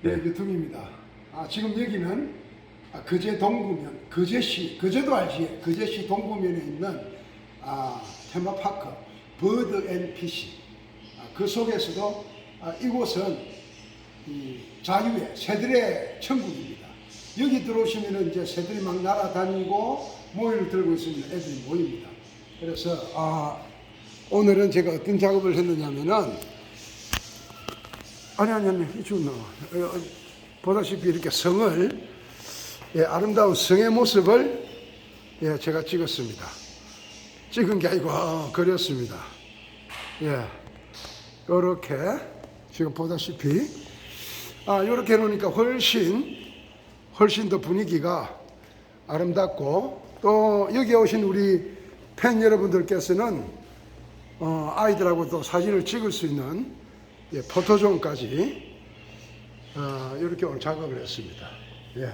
네, 네. 유튜브입니다. 아, 지금 여기는 아, 거제 동구면, 거제시, 거제도 알지? 거제시 동구면에 있는 아, 테마파크 버드 앤 피시. 아, 그 속에서도 아, 이곳은 이 자유의 새들의 천국입니다. 여기 들어오시면은 이제 새들이 막 날아다니고 모이를 들고 있으면 애들이 모입니다. 그래서 아, 오늘은 제가 어떤 작업을 했느냐면은 아니 아니 아니 나와. 어, 어, 보다시피 이렇게 성을 예, 아름다운 성의 모습을 예, 제가 찍었습니다. 찍은 게 아니고 어, 그렸습니다. 예, 이렇게 지금 보다시피 아 이렇게 해놓으니까 훨씬 훨씬 더 분위기가 아름답고 또 여기 오신 우리 팬 여러분들께서는 어, 아이들하고 또 사진을 찍을 수 있는 예, 포토존까지 어, 이렇게 오늘 작업을 했습니다. 예.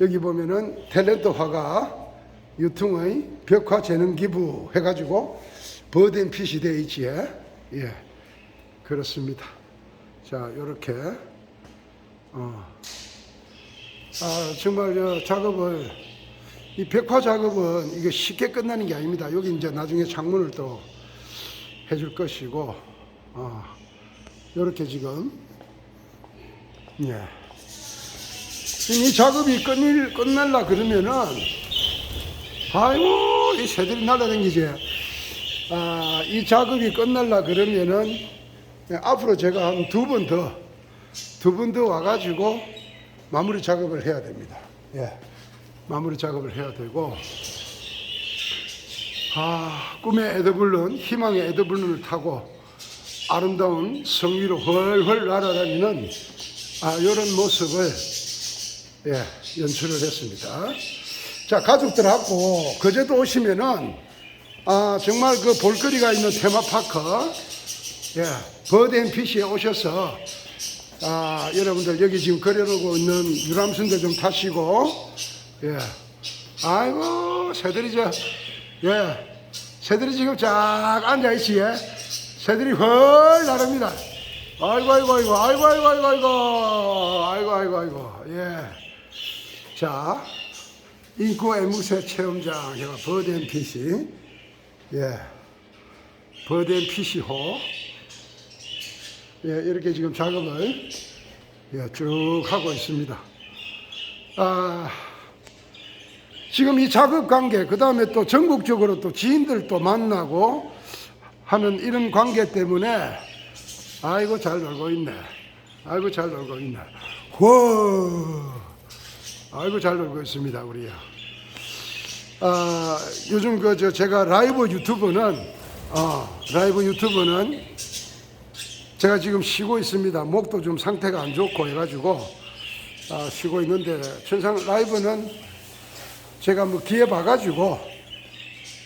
여기 보면은 탤런트 화가 유통의 벽화 재능 기부 해가지고 되어 있지에 예 그렇습니다. 자 이렇게 어. 아 정말 저 작업을 이 벽화 작업은 이게 쉽게 끝나는 게 아닙니다. 여기 이제 나중에 창문을 또 해줄 것이고 어. 이렇게 지금 예. 이 작업이 끝일, 끝날라 그러면은 아이고 이 새들이 날아다니지 아, 이 작업이 끝날라 그러면은 예, 앞으로 제가 한 두 번 더 두 번 더 와가지고 마무리 작업을 해야 됩니다 예. 마무리 작업을 해야 되고 아 꿈의 에드블룬 희망의 에드블룬을 타고 아름다운 성 위로 훨훨 날아다니는 아, 이런 모습을 예, 연출을 했습니다. 자, 가족들하고 거제도 오시면은 아, 정말 그 볼거리가 있는 테마파크 예, 버드 앤 피시에 오셔서 아, 여러분들 여기 지금 그려놓고 있는 유람선도 좀 타시고 예, 아이고 새들이 저 예, 새들이 지금 쫙 앉아있지 예. 새들이 헐 나릅니다. 아이고 아이고 아이고 아이고 아이고 아이고 아이고 아이고 아이고 아이고 예. 자 인구 애무새 체험장 제가 버덴 PC 예 버덴 PC호 예 이렇게 지금 작업을 예 쭉 하고 있습니다. 아 지금 이 작업 관계 그 다음에 또 전국적으로 또 지인들 또 만나고 하는 이런 관계 때문에 아이고 잘 놀고 있네. 아이고 잘 놀고 있네. 와, 아이고 잘 놀고 있습니다 우리야. 아 요즘 그 저 제가 라이브 유튜브는 어, 라이브 유튜브는 제가 지금 쉬고 있습니다. 목도 좀 상태가 안 좋고 해가지고 아, 쉬고 있는데 천상 라이브는 제가 뭐 기회 봐가지고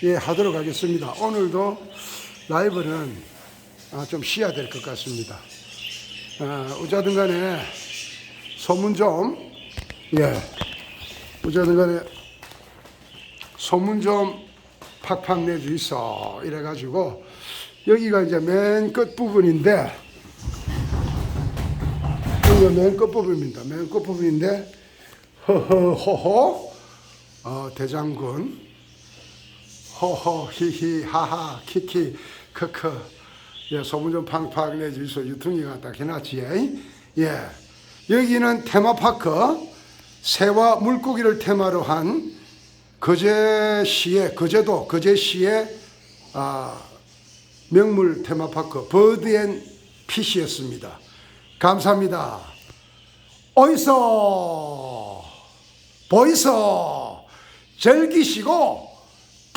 예 하도록 하겠습니다. 오늘도 라이브는 아, 좀 쉬어야 될 것 같습니다. 아, 어쨌든 간에 소문 좀, 예, 어쨌든 간에 소문 좀 팍팍 내주이소. 이래가지고, 여기가 이제 맨 끝부분인데, 여기가 맨 끝부분입니다. 맨 끝부분인데, 허허허허, 어, 대장군, 허허 히히 하하 키키 크크. 예 소문 좀 팡팡 내주소. 유통기 갖다 해놨지 예. 여기는 테마파크. 새와 물고기를 테마로 한 거제시의 거제도 거제시의 아 명물 테마파크 버드앤 피시였습니다. 감사합니다. 어이서 보이소! 즐기시고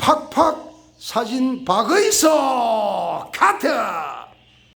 팍팍 사진 박의서 카트